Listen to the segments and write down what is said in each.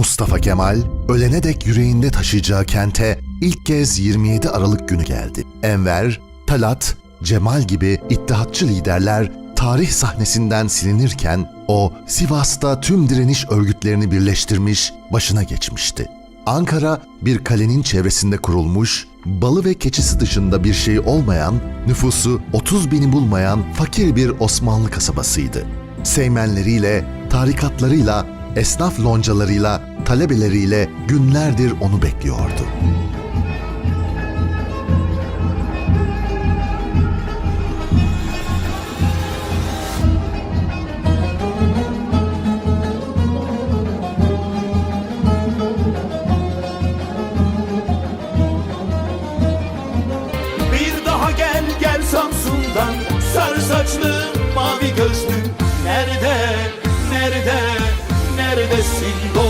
Mustafa Kemal, ölene dek yüreğinde taşıyacağı kente ilk kez 27 Aralık günü geldi. Enver, Talat, Cemal gibi iddiatçı liderler tarih sahnesinden silinirken o Sivas'ta tüm direniş örgütlerini birleştirmiş, başına geçmişti. Ankara bir kalenin çevresinde kurulmuş, balı ve keçisi dışında bir şey olmayan, nüfusu 30 bini bulmayan fakir bir Osmanlı kasabasıydı. Seymenleriyle, tarikatlarıyla, esnaf loncalarıyla, talebeleriyle günlerdir onu bekliyordu. Bir daha gel gel Samsun'dan. Sarı mavi gözlü. Nerede, nerede, neredesin? dost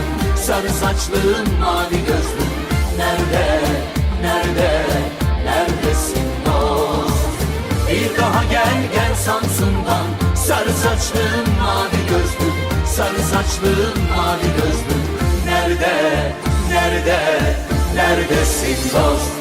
Sarı saçlı mavi gözlü. Nerede, nerede, neredesin dost? Bir daha gel gel Samsun'dan. Sarı saçlı mavi gözlü. Sarı saçlı mavi gözlü. Nerede, nerede, neredesin dost